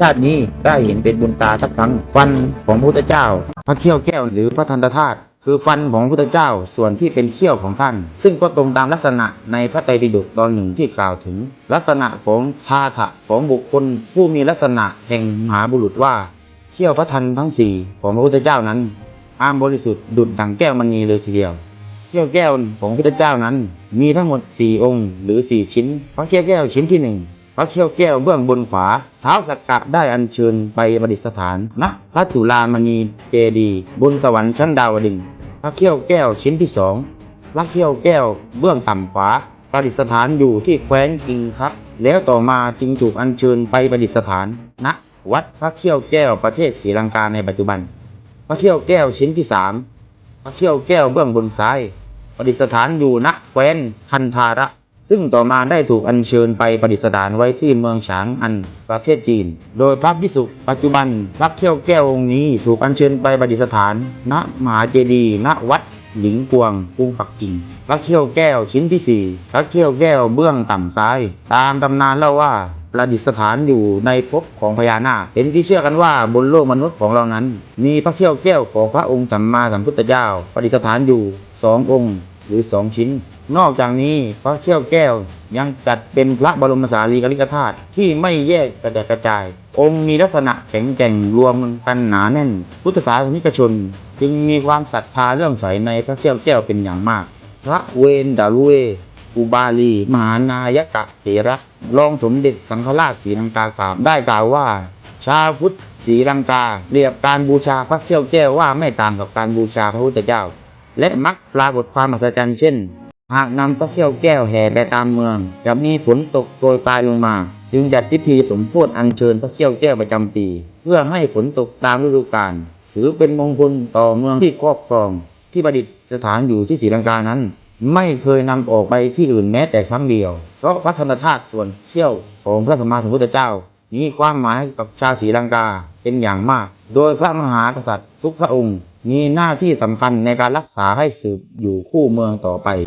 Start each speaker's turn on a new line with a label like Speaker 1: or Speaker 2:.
Speaker 1: ชาตินี้ได้เห็นเป็นบุญตาสักครั้ง ฟันของพระพุทธเจ้า พระเขี้ยวแก้วหรือพระทันตธาตุคือฟันของพระพุทธเจ้าส่วนที่เป็นเขี้ยวของท่าน ซึ่งก็ตรงตามลักษณะในพระไตรปิฎกตอนหนึ่งที่กล่าวถึง ลักษณะของพาถะของบุคคล ผู้มีลักษณะแห่งมหาบุรุษว่าเขี้ยวพระทันทั้งสี่ของพระพุทธเจ้านั้นอามบริสุทธิ์ดุจดังแก้วมณีเลยทีเดียวเขี้ยวแก้วของพระพุทธเจ้านั้น มีทั้งหมดสี่องค์ หรือสี่ชิ้นพระเขี้ยวแก้วชิ้นที่หนึ่ง ระเขี้ยวแก้วเบื้องบนขวา เท้าสักกะได้อัญเชิญไปประดิษฐานณพระจุลามณีเจดีบนสวรรค์ชั้นดาวดึงพระเขี้ยวแก้วชิ้นที่สองพระเขี้ยวแก้วเบื้องต่ำขวาประดิษฐานอยู่ที่แคว้นกิงครับ แล้วต่อมาจึงถูกอัญเชิญไปประดิษฐานณวัดพระเขี้ยวแก้วประเทศศรีลังกาในปัจจุบัน พระเขี้ยวแก้วชิ้นที่สามพระเขี้ยวแก้วเบื้องบนซ้ายประดิษฐานอยู่ณแคว้นคันธาระ ซึ่งต่อมาได้ถูกอัญเชิญไปประดิษฐานไว้ที่เมืองฉางอันประเทศจีน โดยพระพิสุปัจจุบันพระเขี้ยวแก้วองค์นี้ถูกอัญเชิญไปประดิษฐาน ณมหาเจดีย์ณวัดหลิงกวงกรุงปักกิ่งพระเขี้ยวแก้วชิ้นที่สี่พระเขี้ยวแก้วเบื้องต่ำซ้าย ตามตำนานเล่าว่าประดิษฐานอยู่ในภพของพญานาคเป็นที่เชื่อกันว่าบนโลกมนุษย์ของเรานั้น มีพระเขี้ยวแก้วของพระองค์สัมมาสัมพุทธเจ้าประดิษฐานอยู่สององค์หรือสองชิ้น นอกจากนี้พระเขี้ยวแก้วยังจัดเป็นพระบรมสารีริกธาตุที่ไม่แยกกระจัดกระจาย องค์มีลักษณะแข็งแกร่งรวมกันหนาแน่น พุทธศาสนิกชน จึงมีความศรัทธาเลื่อมใสในพระเขี้ยวแก้วเป็นอย่างมาก พระเวนดารุเวอุบาลี มหานายกะเถระรองสมเด็จสังฆราชศรีลังกากล่าวได้กล่าวว่า ชาพุทธศรีลังกาเรียกการบูชาพระเขี้ยวแก้วว่าไม่ต่างกับการบูชาพระพุทธเจ้า และมักปรากฏความมหัศจรรย์เช่น หากนำพระเขี้ยวแก้วแห่ไปตามเมืองจะมีฝนตกโปรยปลายลงมา จึงจัดพิธีสมโพธิอัญเชิญพระเขี้ยวแก้วประจำปี เพื่อให้ฝนตกตามฤดูกาลถือเป็นมงคลต่อเมืองที่ครอบครอง ที่ประดิษฐานอยู่ที่ศรีลังกานั้น ไม่เคยนำออกไปที่อื่นแม้แต่ครั้งเดียว เพราะพระธนธาตุส่วนเขี้ยวของพระสัมมาสัมพุทธเจ้ามีความหมายกับชาวศรีลังกาเป็นอย่างมาก โดยพระมหากษัตริย์ทุกพระองค์ มีหน้าที่สำคัญในการรักษาให้สืบอยู่คู่เมืองต่อไป